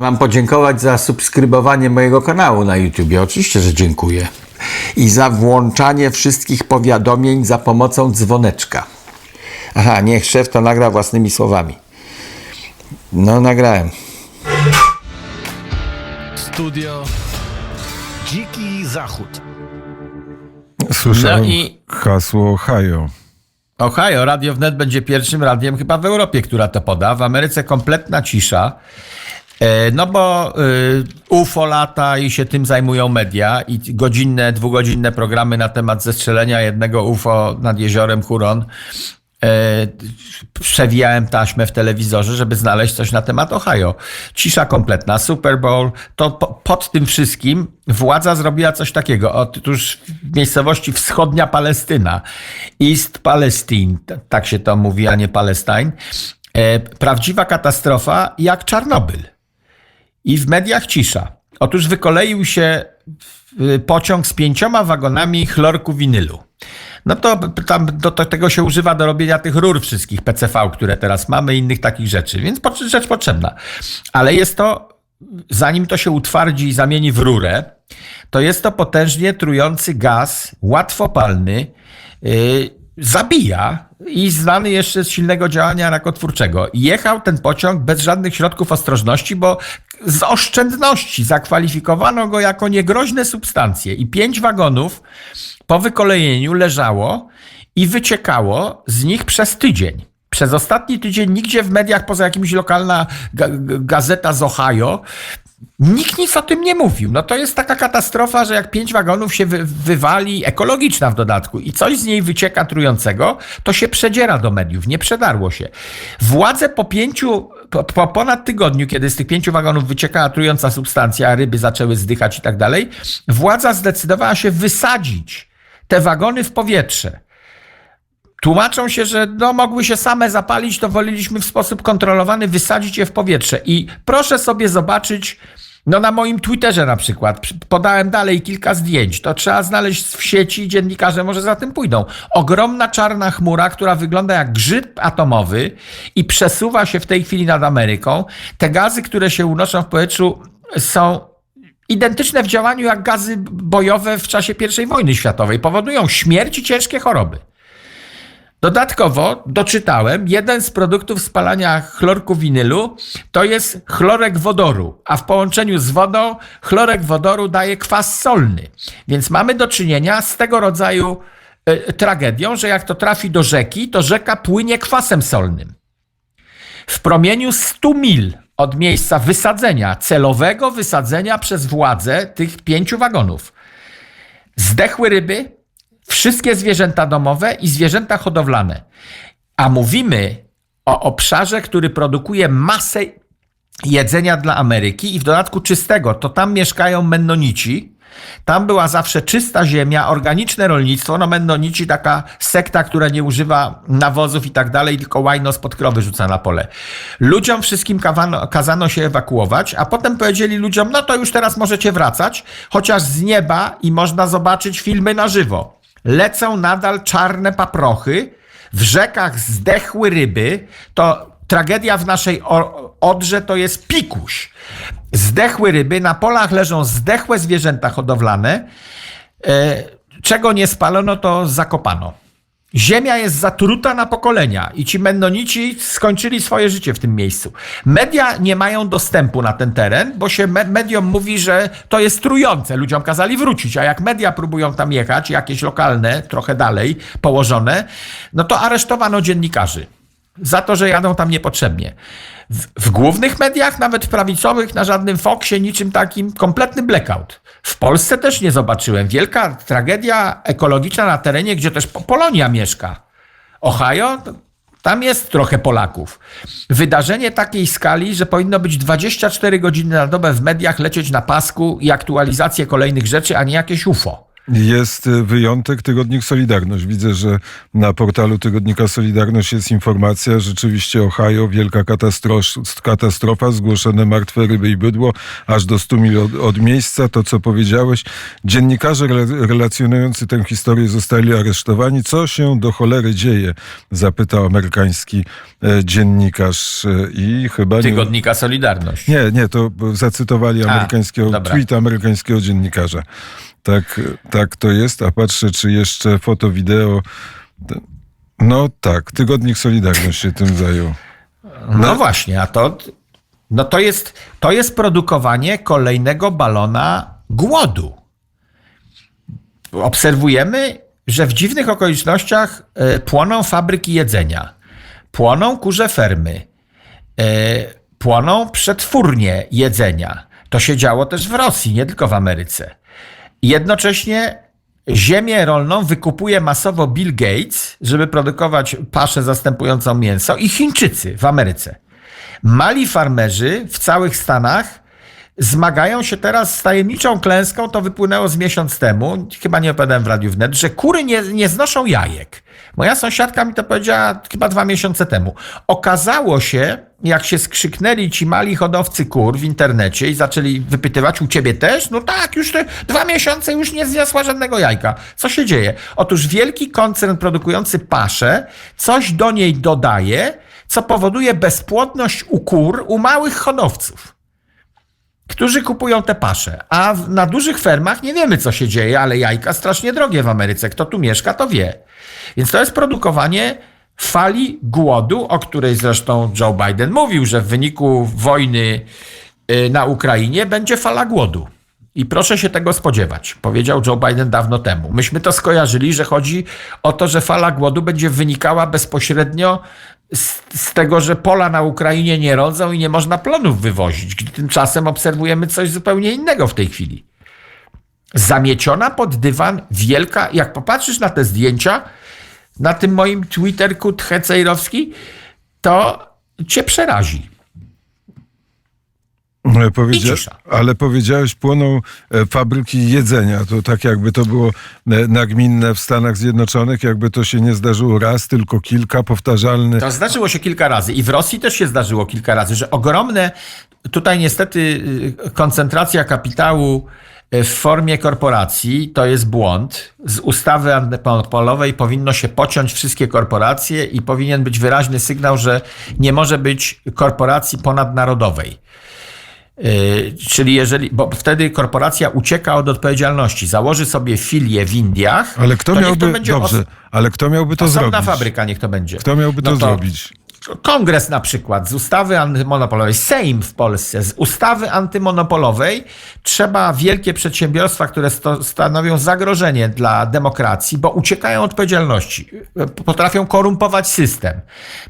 Mam podziękować za subskrybowanie mojego kanału na YouTubie. Oczywiście, że dziękuję. I za włączanie wszystkich powiadomień za pomocą dzwoneczka. Aha, niech szef to nagra własnymi słowami. No, nagrałem. Studio Dziki Zachód. Słyszałem No i- hasło Ohio. Ohio, Radio Wnet będzie pierwszym radiem chyba w Europie, która to poda. W Ameryce kompletna cisza. E, No bo y, UFO lata i się tym zajmują media i godzinne, dwugodzinne programy na temat zestrzelenia jednego UFO nad jeziorem Huron. E, Przewijałem taśmę w telewizorze, żeby znaleźć coś na temat Ohio. Cisza kompletna, Super Bowl. To po, pod tym wszystkim władza zrobiła coś takiego. Otóż w miejscowości wschodnia Palestyna, East Palestine, tak się to mówi, a nie Palestine. E, Prawdziwa katastrofa jak Czarnobyl. I w mediach cisza. Otóż wykoleił się y, pociąg z pięcioma wagonami chlorku winylu. No to tam do, tego się używa do robienia tych rur wszystkich PCV, które teraz mamy, innych takich rzeczy, więc rzecz potrzebna. Ale jest to, zanim to się utwardzi i zamieni w rurę, to jest to potężnie trujący gaz, łatwopalny, yy, zabija i znany jeszcze z silnego działania rakotwórczego. Jechał ten pociąg bez żadnych środków ostrożności, bo z oszczędności zakwalifikowano go jako niegroźne substancje i pięć wagonów po wykolejeniu leżało i wyciekało z nich przez tydzień. Przez ostatni tydzień nigdzie w mediach, poza jakimś lokalna ga- ga- gazeta z Ohio, Nikt nic o tym nie mówił. No to jest taka katastrofa, że jak pięć wagonów się wy, wywali, ekologiczna w dodatku, i coś z niej wycieka trującego, to się przedziera do mediów. Nie przedarło się. Władze po pięciu, po, po ponad tygodniu, kiedy z tych pięciu wagonów wyciekała trująca substancja, ryby zaczęły zdychać i tak dalej, władza zdecydowała się wysadzić te wagony w powietrze. Tłumaczą się, że no, mogły się same zapalić, to woleliśmy w sposób kontrolowany wysadzić je w powietrze. I proszę sobie zobaczyć, no na moim Twitterze na przykład, przy- podałem dalej kilka zdjęć, to trzeba znaleźć w sieci, dziennikarze może za tym pójdą. Ogromna czarna chmura, która wygląda jak grzyb atomowy i przesuwa się w tej chwili nad Ameryką. Te gazy, które się unoszą w powietrzu są identyczne w działaniu jak gazy bojowe w czasie I wojny światowej. Powodują śmierć i ciężkie choroby. Dodatkowo doczytałem, jeden z produktów spalania chlorku winylu to jest chlorek wodoru, a w połączeniu z wodą chlorek wodoru daje kwas solny. Więc mamy do czynienia z tego rodzaju e, tragedią, że jak to trafi do rzeki, to rzeka płynie kwasem solnym. W promieniu 100 mil od miejsca wysadzenia, celowego wysadzenia przez władze tych pięciu wagonów, zdechły ryby, wszystkie zwierzęta domowe i zwierzęta hodowlane. A mówimy o obszarze, który produkuje masę jedzenia dla Ameryki i w dodatku czystego. To tam mieszkają Mennonici. Tam była zawsze czysta ziemia, organiczne rolnictwo. No Mennonici taka sekta, która nie używa nawozów i tak dalej, tylko łajno spod krowy rzuca na pole. Ludziom wszystkim kawano, kazano się ewakuować, a potem powiedzieli ludziom, no to już teraz możecie wracać, chociaż z nieba i można zobaczyć filmy na żywo. Lecą nadal czarne paprochy, w rzekach zdechły ryby, to tragedia w naszej Odrze to jest pikuś. Zdechły ryby, na polach leżą zdechłe zwierzęta hodowlane. E, czego nie spalono, to zakopano. Ziemia jest zatruta na pokolenia i ci Mennonici skończyli swoje życie w tym miejscu. Media nie mają dostępu na ten teren, bo się me- mediom mówi, że to jest trujące. Ludziom kazali wrócić, a jak media próbują tam jechać, jakieś lokalne, trochę dalej położone, no to aresztowano dziennikarzy za to, że jadą tam niepotrzebnie. W, w głównych mediach, nawet prawicowych, na żadnym Foxie, niczym takim, kompletny blackout. W Polsce też nie zobaczyłem. Wielka tragedia ekologiczna na terenie, gdzie też Po- Polonia mieszka. Ohio, tam jest trochę Polaków. Wydarzenie takiej skali, że powinno być 24 godziny na dobę w mediach, lecieć na pasku i aktualizację kolejnych rzeczy, a nie jakieś UFO. Jest y, wyjątek tygodnik Solidarność. Widzę, że na portalu tygodnika Solidarność jest informacja. Rzeczywiście Ohio, wielka katastro- katastrofa, zgłoszone martwe ryby i bydło, aż do 100 mil od, od miejsca. To, co powiedziałeś. Dziennikarze re- relacjonujący tę historię zostali aresztowani. Co się do cholery dzieje? Zapytał amerykański e, dziennikarz e, i chyba nie... Tygodnika Solidarność. Nie, nie, to zacytowali A, amerykańskiego, dobra. tweet amerykańskiego dziennikarza. Tak, tak to jest, a patrzę, czy jeszcze foto, wideo. No tak, tygodnik Solidarność się tym zajął. No właśnie, a to, no to, jest, to jest produkowanie kolejnego balona głodu. Obserwujemy, że w dziwnych okolicznościach e, płoną fabryki jedzenia, płoną kurze fermy, e, płoną przetwórnie jedzenia. To się działo też w Rosji, nie tylko w Ameryce. Jednocześnie ziemię rolną wykupuje masowo Bill Gates, żeby produkować paszę zastępującą mięso i Chińczycy w Ameryce. Mali farmerzy w całych Stanach zmagają się teraz z tajemniczą klęską, to wypłynęło z miesiąc temu, chyba nie opowiadałem w Radiu Wnet, że kury nie, nie znoszą jajek. Moja sąsiadka mi to powiedziała chyba dwa miesiące temu. Okazało się, jak się skrzyknęli ci mali hodowcy kur w internecie i zaczęli wypytywać, u ciebie też? No tak, już te dwa miesiące już nie zniosła żadnego jajka. Co się dzieje? Otóż wielki koncern produkujący paszę coś do niej dodaje, co powoduje bezpłodność u kur, u małych hodowców którzy kupują te pasze. A na dużych fermach nie wiemy, co się dzieje, ale jajka strasznie drogie w Ameryce. Kto tu mieszka, to wie. Więc to jest produkowanie fali głodu, o której zresztą Joe Biden mówił, że w wyniku wojny y, na Ukrainie będzie fala głodu. I proszę się tego spodziewać, powiedział Joe Biden dawno temu. Myśmy to skojarzyli, że chodzi o to, że fala głodu będzie wynikała bezpośrednio z, z tego, że pola na Ukrainie nie rodzą i nie można plonów wywozić. Gdy tymczasem obserwujemy coś zupełnie innego w tej chwili. Zamieciona pod dywan wielka, jak popatrzysz na te zdjęcia, na tym moim Twitterku Tchecejrowski, to cię przerazi. Ale, powiedzia- ale powiedziałeś, płoną e, fabryki jedzenia. To tak jakby to było e, nagminne w Stanach Zjednoczonych, jakby to się nie zdarzyło raz, tylko kilka, powtarzalny. To zdarzyło się kilka razy i w Rosji też się zdarzyło kilka razy, że ogromne, tutaj niestety y, koncentracja kapitału w formie korporacji to jest błąd. Z ustawy antymonopolowej powinno się pociąć wszystkie korporacje i powinien być wyraźny sygnał, że nie może być korporacji ponadnarodowej. Yy, czyli jeżeli, bo wtedy korporacja ucieka od odpowiedzialności, założy sobie filię w Indiach, Ale kto to miałby, to będzie dobrze, ale kto miałby to osobna zrobić? fabryka, niech to będzie. Kto miałby to, No zrobić? Kongres na przykład z ustawy antymonopolowej, Sejm w Polsce z ustawy antymonopolowej trzeba wielkie przedsiębiorstwa, które sto, stanowią zagrożenie dla demokracji, bo uciekają od odpowiedzialności. Potrafią korumpować system,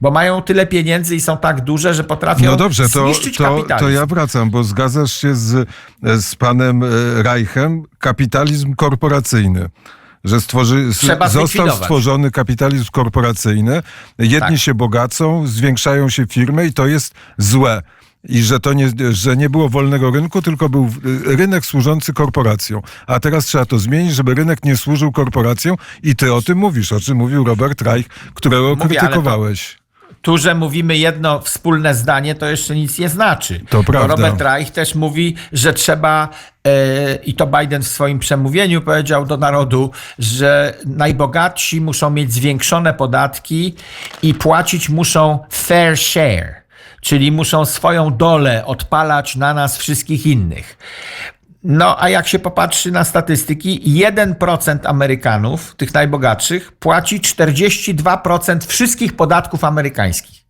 bo mają tyle pieniędzy i są tak duże, że potrafią No dobrze, to, zniszczyć to, to ja wracam, bo zgadzasz się z, z panem e, Reichem, kapitalizm korporacyjny. Że stworzy, Trzeba został zlikwidować. stworzony kapitalizm korporacyjny. Jedni Tak. się bogacą, zwiększają się firmy i to jest złe. I że to nie, że nie było wolnego rynku, tylko był rynek służący korporacjom. A teraz trzeba to zmienić, żeby rynek nie służył korporacjom. I ty o tym mówisz, o czym mówił Robert Reich, którego Mówię, ale to- że mówimy jedno wspólne zdanie, to jeszcze nic nie znaczy. To prawda. Robert Reich też mówi, że trzeba, e, i to Biden w swoim przemówieniu powiedział do narodu, że najbogatsi muszą mieć zwiększone podatki i płacić muszą fair share, czyli muszą swoją dolę odpalać na nas wszystkich innych. No, a jak się popatrzy na statystyki, 1% Amerykanów, tych najbogatszych, płaci 42% wszystkich podatków amerykańskich.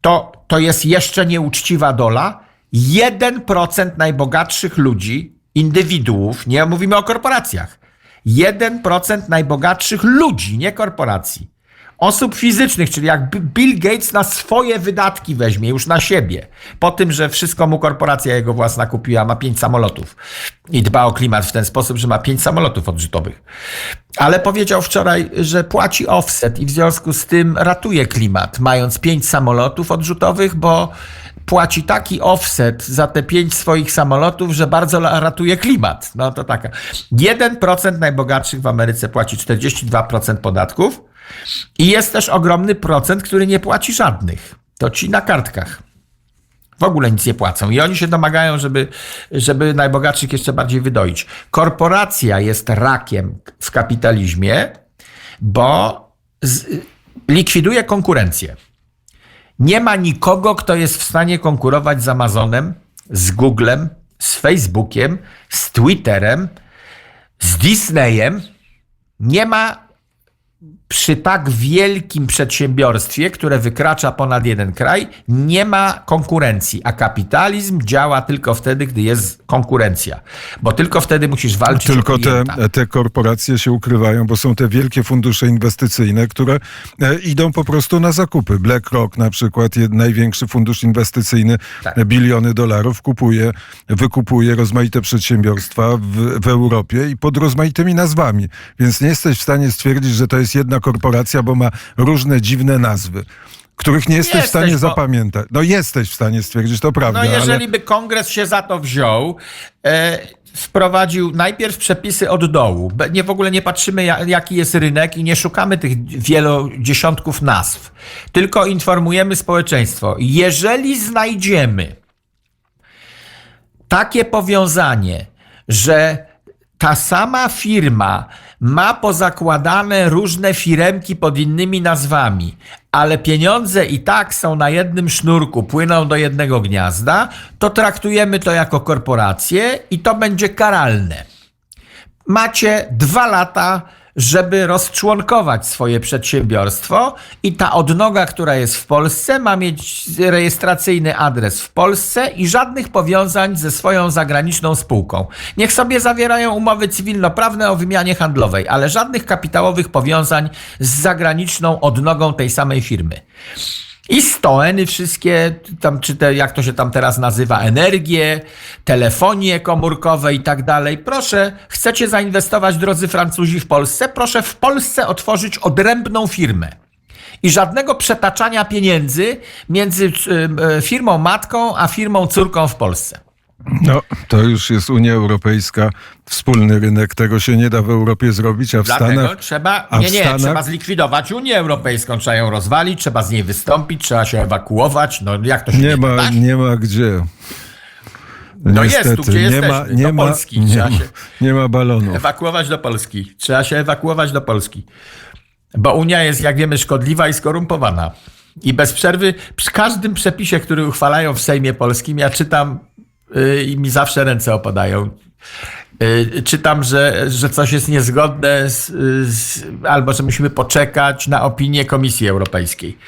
To, to jest jeszcze nieuczciwa dola. 1% najbogatszych ludzi, indywiduów, nie mówimy o korporacjach. 1% najbogatszych ludzi, nie korporacji. Osób fizycznych, czyli jak Bill Gates na swoje wydatki weźmie, już na siebie. Po tym, że wszystko mu korporacja jego własna kupiła, ma pięć samolotów i dba o klimat w ten sposób, że ma pięć samolotów odrzutowych. Ale powiedział wczoraj, że płaci offset i w związku z tym ratuje klimat, mając pięć samolotów odrzutowych, bo płaci taki offset za te pięć swoich samolotów, że bardzo ratuje klimat. No to taka. 1% najbogatszych w Ameryce płaci 42% podatków i jest też ogromny procent, który nie płaci żadnych. To ci na kartkach. W ogóle nic nie płacą. I oni się domagają, żeby, żeby najbogatszych jeszcze bardziej wydoić. Korporacja jest rakiem w kapitalizmie, bo z, likwiduje konkurencję. Nie ma nikogo, kto jest w stanie konkurować z Amazonem, z Googlem, z Facebookiem, z Twitterem, z Disneyem. Nie ma przy tak wielkim przedsiębiorstwie, które wykracza ponad jeden kraj, nie ma konkurencji, a kapitalizm działa tylko wtedy, gdy jest konkurencja, bo tylko wtedy musisz walczyć Tylko o te, te korporacje się ukrywają, bo są te wielkie fundusze inwestycyjne, które e, idą po prostu na zakupy. BlackRock na przykład, największy fundusz inwestycyjny, Tak. e, biliony dolarów, kupuje, wykupuje rozmaite przedsiębiorstwa w, w Europie i pod rozmaitymi nazwami. Więc nie jesteś w stanie stwierdzić, że to jest jedna korporacja, bo ma różne dziwne nazwy. Których nie jesteś w Jesteś, stanie bo- zapamiętać. No jesteś w stanie stwierdzić, to prawda. No jeżeli ale... by kongres się za to wziął, e, wprowadził najpierw przepisy od dołu. Nie w ogóle nie patrzymy, ja- jaki jest rynek i nie szukamy tych wielodziesiątków nazw. Tylko informujemy społeczeństwo. Jeżeli znajdziemy takie powiązanie, że ta sama firma ma pozakładane różne firemki pod innymi nazwami, ale pieniądze i tak są na jednym sznurku, płyną do jednego gniazda, to traktujemy to jako korporację i to będzie karalne. Macie dwa lata, żeby rozczłonkować swoje przedsiębiorstwo i ta odnoga, która jest w Polsce, ma mieć rejestracyjny adres w Polsce i żadnych powiązań ze swoją zagraniczną spółką. Niech sobie zawierają umowy cywilnoprawne o wymianie handlowej, ale żadnych kapitałowych powiązań z zagraniczną odnogą tej samej firmy. I stoeny wszystkie, tam, czy te, jak to się tam teraz nazywa, energie, telefonie komórkowe i tak dalej. Proszę, chcecie zainwestować, drodzy Francuzi, w Polsce? Proszę w Polsce otworzyć odrębną firmę. I żadnego przetaczania pieniędzy między y, y, firmą matką a firmą córką w Polsce. No, to już jest Unia Europejska, wspólny rynek. Tego się nie da w Europie zrobić, a w Dlatego Stanach... trzeba, nie, nie, Stanach- trzeba zlikwidować Unię Europejską, trzeba ją rozwalić, trzeba z niej wystąpić, trzeba się ewakuować. No jak to się Nie ma, da? nie ma gdzie. No jest tu, gdzie nie jesteśmy, ma, do nie ma, Polski nie, ma, się- nie ma balonów. Ewakuować do Polski. Trzeba się ewakuować do Polski. Bo Unia jest, jak wiemy, szkodliwa i skorumpowana. I bez przerwy, przy każdym przepisie, który uchwalają w Sejmie Polskim, ja czytam i mi zawsze ręce opadają. Yy, czytam, że, że coś jest niezgodne, z, z, albo że musimy poczekać na opinię Komisji Europejskiej.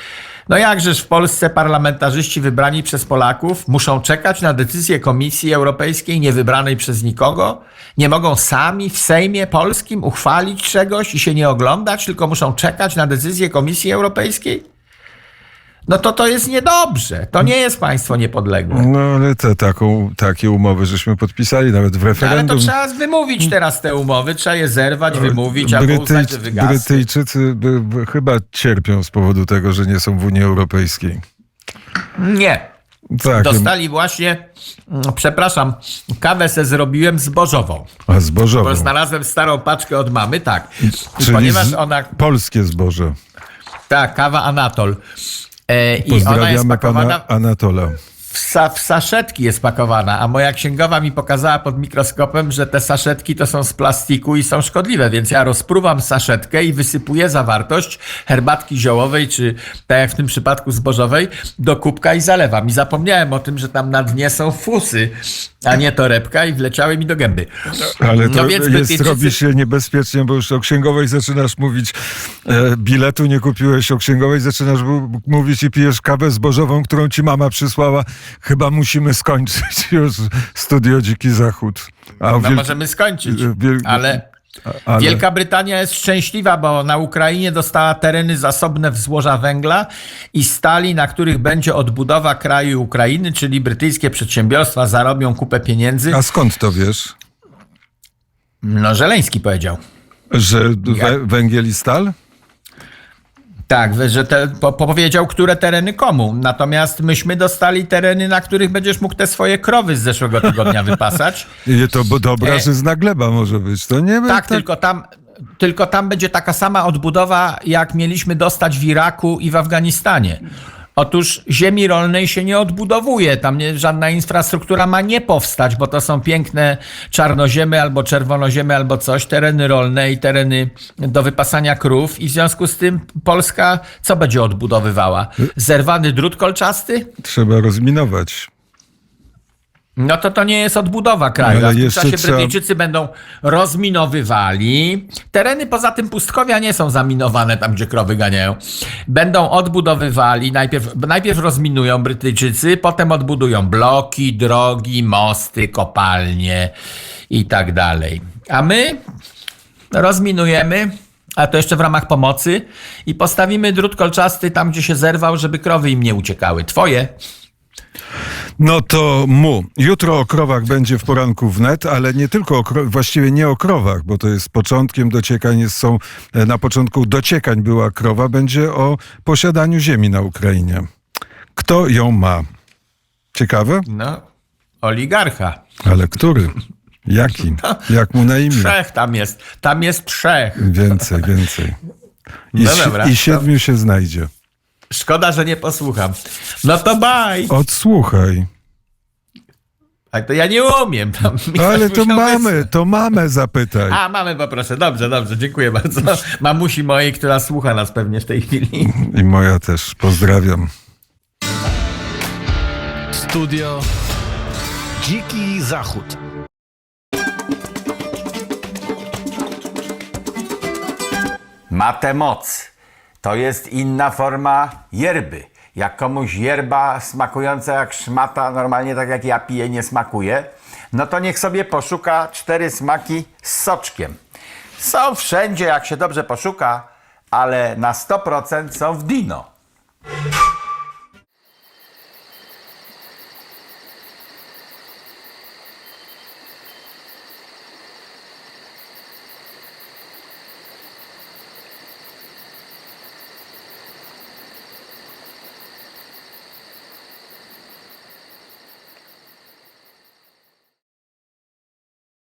No jakżeż w Polsce parlamentarzyści wybrani przez Polaków muszą czekać na decyzję Komisji Europejskiej niewybranej przez nikogo? Nie mogą sami w Sejmie Polskim uchwalić czegoś i się nie oglądać, tylko muszą czekać na decyzję Komisji Europejskiej? No to to jest niedobrze. To nie jest państwo niepodległe. No ale te, taką, takie umowy żeśmy podpisali nawet w Ale to referendum. trzeba wymówić teraz te umowy, trzeba je zerwać, wymówić, albo Brytyj, uznać, że wygasły. Brytyjczycy by, by, chyba cierpią z powodu tego, że nie są w Unii Europejskiej. Nie. Tak, Dostali właśnie, mm, przepraszam, kawę se zrobiłem zbożową. a zbożową. Bo znalazłem starą paczkę od mamy, tak. Czyli ponieważ ona, polskie zboże. tak, kawa Anatol. E, I ona jest Pozdrawiamy pakowana pana Anatola. W, sa, w saszetki jest pakowana, a moja księgowa mi pokazała pod mikroskopem, że te saszetki to są z plastiku i są szkodliwe, więc ja rozpruwam saszetkę i wysypuję zawartość herbatki ziołowej, czy tak jak w tym przypadku zbożowej, do kubka i zalewam. I zapomniałem o tym, że tam na dnie są fusy, a nie torebka i wleciały mi do gęby. Ale to No więc jest, Brytyjczycy- robi się niebezpiecznie, bo już o księgowej zaczynasz mówić, e, biletu nie kupiłeś, o księgowej zaczynasz mówić i pijesz kawę zbożową, którą ci mama przysłała. Chyba musimy skończyć już Studio Dziki Zachód. A No wiel- możemy skończyć, wiel- ale... ale- Wielka Brytania jest szczęśliwa, bo na Ukrainie dostała tereny zasobne w złoża węgla i stali, na których będzie odbudowa kraju Ukrainy, czyli brytyjskie przedsiębiorstwa zarobią kupę pieniędzy. A skąd to wiesz? No, Żeleński powiedział. Że węgiel i stal? Tak, że te, po, powiedział, które tereny komu. Natomiast myśmy dostali tereny, na których będziesz mógł te swoje krowy z zeszłego tygodnia wypasać. I to bo dobra, E. że zna gleba może być. To nie Tak, tylko tam, tylko tam będzie taka sama odbudowa, jak mieliśmy dostać w Iraku i w Afganistanie. Otóż ziemi rolnej się nie odbudowuje, tam nie, żadna infrastruktura ma nie powstać, bo to są piękne czarnoziemy albo czerwonoziemy albo coś, tereny rolne i tereny do wypasania krów i w związku z tym Polska co będzie odbudowywała? Zerwany drut kolczasty? Trzeba rozminować. No to to nie jest odbudowa kraju. Ale A w tym czasie trzeba- Brytyjczycy będą rozminowywali. Tereny poza tym pustkowia nie są zaminowane tam, gdzie krowy ganiają. Będą odbudowywali. Najpierw, najpierw rozminują Brytyjczycy, potem odbudują bloki, drogi, mosty, kopalnie i tak dalej. A my rozminujemy, a to jeszcze w ramach pomocy i postawimy drut kolczasty tam, gdzie się zerwał, żeby krowy im nie uciekały. Twoje. No to mu. Jutro o krowach będzie w poranku wnet, ale nie tylko o kro- właściwie nie o krowach, bo to jest początkiem dociekań, jest, są e, na początku dociekań była krowa, będzie o posiadaniu ziemi na Ukrainie. Kto ją ma? Ciekawe? No, oligarcha. Ale który? Jaki? Jak mu na imię? Trzech tam jest. Tam jest trzech. Więcej, więcej. I, No dobra, I to- siedmiu się znajdzie. Szkoda, że nie posłucham. No to baj. Odsłuchaj. A to ja nie umiem. Tam Ale to mamy, wysłać. to mamy zapytaj. A, mamy, poproszę. Dobrze, dobrze. Dziękuję bardzo. Mamusi mojej, która słucha nas pewnie w tej chwili. I moja też. Pozdrawiam. Studio Dziki Zachód. Ma tę moc. To jest inna forma yerby. Jak komuś yerba smakująca jak szmata, normalnie tak jak ja piję, nie smakuje, no to niech sobie poszuka cztery smaki z soczkiem. Są wszędzie, jak się dobrze poszuka, ale na 100% są w Dino.